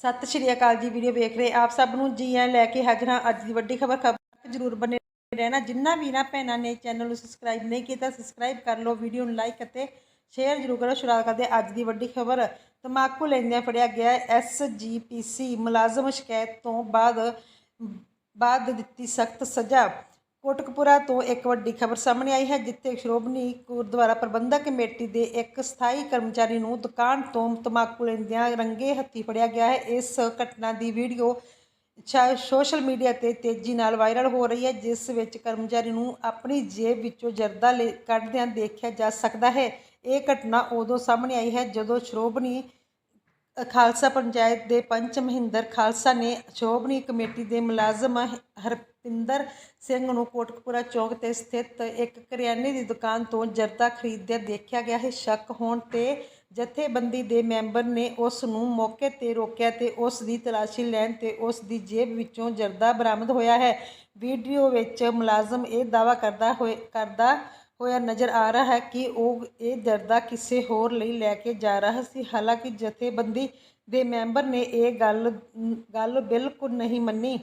ਸਤਿ ਸ਼੍ਰੀ ਅਕਾਲ ਜੀ, ਵੀਡੀਓ ਵੇਖ ਰਹੇ ਆਪ ਸਭ ਨੂੰ ਜੀ ਆਇਆਂ ਲੈ ਕੇ ਹਾਜ਼ਰ ਹਾਂ। ਅੱਜ ਦੀ ਵੱਡੀ ਖਬਰ ਖਬਰ ਤੱਕ ਜਰੂਰ ਬਣੇ ਰਹਿਣਾ। ਜਿੰਨਾ ਵੀ ਵੀਰਾਂ, ਭੈਣਾਂ ਨੇ ਚੈਨਲ ਨੂੰ ਸਬਸਕ੍ਰਾਈਬ ਨਹੀਂ ਕੀਤਾ ਸਬਸਕ੍ਰਾਈਬ ਕਰ ਲਓ, ਵੀਡੀਓ ਨੂੰ ਲਾਈਕ ਅਤੇ ਸ਼ੇਅਰ ਜਰੂਰ ਕਰੋ। ਸ਼ੁਰੂਆਤ ਕਰਦੇ ਅੱਜ ਦੀ ਵੱਡੀ ਖਬਰ। ਤਮਾਕੂ ਲੈਂਦਿਆਂ ਫੜਿਆ ਗਿਆ ਐਸਜੀਪੀਸੀ ਮੁਲਾਜ਼ਮ ਸ਼ਿਕਾਇਤ ਤੋਂ ਬਾਅਦ ਬਾਅਦ ਦਿੱਤੀ ਸਖਤ ਸਜ਼ਾ। ਕੋਟਕਪੁਰਾ ਤੋਂ ਇੱਕ ਵੱਡੀ ਖਬਰ ਸਾਹਮਣੇ ਆਈ ਹੈ, ਜਿੱਥੇ ਸ਼੍ਰੋਮਣੀ ਗੁਰਦੁਆਰਾ ਪ੍ਰਬੰਧਕ ਕਮੇਟੀ ਦੇ ਇੱਕ ਸਥਾਈ ਕਰਮਚਾਰੀ ਨੂੰ ਦੁਕਾਨ ਤੋਂ ਤਮਾਕੂ ਲੈਂਦਿਆਂ ਰੰਗੇ ਹੱਥੀ ਫੜਿਆ ਗਿਆ ਹੈ। ਇਸ ਘਟਨਾ ਦੀ ਵੀਡੀਓ ਛਾ- ਸੋਸ਼ਲ ਮੀਡੀਆ ਤੇ ਤੇਜ਼ੀ ਨਾਲ ਵਾਇਰਲ ਹੋ ਰਹੀ ਹੈ, ਜਿਸ ਵਿੱਚ ਕਰਮਚਾਰੀ ਨੂੰ ਆਪਣੀ ਜੇਬ ਵਿੱਚੋਂ ਜਰਦਾ ਲੈ, ਕੱਢਦਿਆਂ ਦੇਖਿਆ ਜਾ ਸਕਦਾ ਹੈ। ਇਹ ਘਟਨਾ ਉਦੋਂ ਸਾਹਮਣੇ ਆਈ ਹੈ, ਜਦੋਂ ਸ਼੍ਰੋਮਣੀ ਖਾਲਸਾ ਪੰਚਾਇਤ ਦੇ ਪੰਚ ਮਹਿੰਦਰ ਖਾਲਸਾ ਨੇ ਸ਼੍ਰੋਮਣੀ ਕਮੇਟੀ ਦੇ ਮੁਲਾਜ਼ਮ ਹਰ ਇੰਦਰ ਸਿੰਘ ਨੂੰ ਕੋਟਕਪੂਰਾ ਚੌਕ ਤੇ ਸਥਿਤ ਇੱਕ ਕਰਿਆਨੇ ਦੀ ਦੁਕਾਨ ਤੋਂ ਜਰਦਾ ਖਰੀਦਦਿਆਂ ਦੇਖਿਆ ਗਿਆ ਹੈ ਸ਼ੱਕ ਹੋਣ ਤੇ ਜਥੇਬੰਦੀ ਦੇ ਮੈਂਬਰ ਨੇ ਉਸ ਨੂੰ ਮੌਕੇ ਤੇ ਰੋਕਿਆ ਤੇ ਉਸ ਦੀ ਤਲਾਸ਼ੀ ਲੈਣ ਤੇ ਉਸ ਦੀ ਜੇਬ ਵਿੱਚੋਂ ਜਰਦਾ ਬਰਾਮਦ ਹੋਇਆ ਹੈ। ਵੀਡੀਓ ਵਿੱਚ ਮੁਲਾਜ਼ਮ ਇਹ ਦਾਅਵਾ ਕਰਦਾ ਹੋਏ, ਕਰਦਾ ਹੋਇਆ ਨਜ਼ਰ ਆ ਰਿਹਾ ਹੈ ਕਿ ਉਹ ਇਹ ਜਰਦਾ ਕਿਸੇ ਹੋਰ ਲਈ ਲੈ ਕੇ ਜਾ ਰਿਹਾ ਸੀ। ਹਾਲਾਂਕਿ ਜਥੇਬੰਦੀ ਦੇ ਮੈਂਬਰ ਨੇ ਇਹ ਗੱਲ ਗੱਲ ਬਿਲਕੁਲ ਨਹੀਂ ਮੰਨੀ।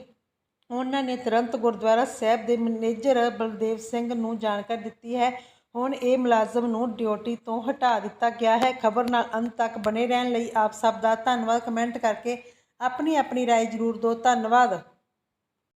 ਉਹਨਾਂ ਨੇ ਤੁਰੰਤ ਗੁਰਦੁਆਰਾ ਸਾਹਿਬ ਦੇ ਮੈਨੇਜਰ ਬਲਦੇਵ ਸਿੰਘ ਨੂੰ ਜਾਣਕਾਰੀ ਦਿੱਤੀ ਹੈ ਹੁਣ ਇਹ ਮੁਲਾਜ਼ਮ ਨੂੰ ਡਿਊਟੀ ਤੋਂ ਹਟਾ ਦਿੱਤਾ ਗਿਆ ਹੈ ਖਬਰ ਨਾਲ ਅੰਤ ਤੱਕ ਬਣੇ ਰਹਿਣ ਲਈ ਆਪ ਸਭ ਦਾ ਧੰਨਵਾਦ ਕਮੈਂਟ ਕਰਕੇ ਆਪਣੀ ਆਪਣੀ رائے ਜ਼ਰੂਰ ਦਿਓ ਧੰਨਵਾਦ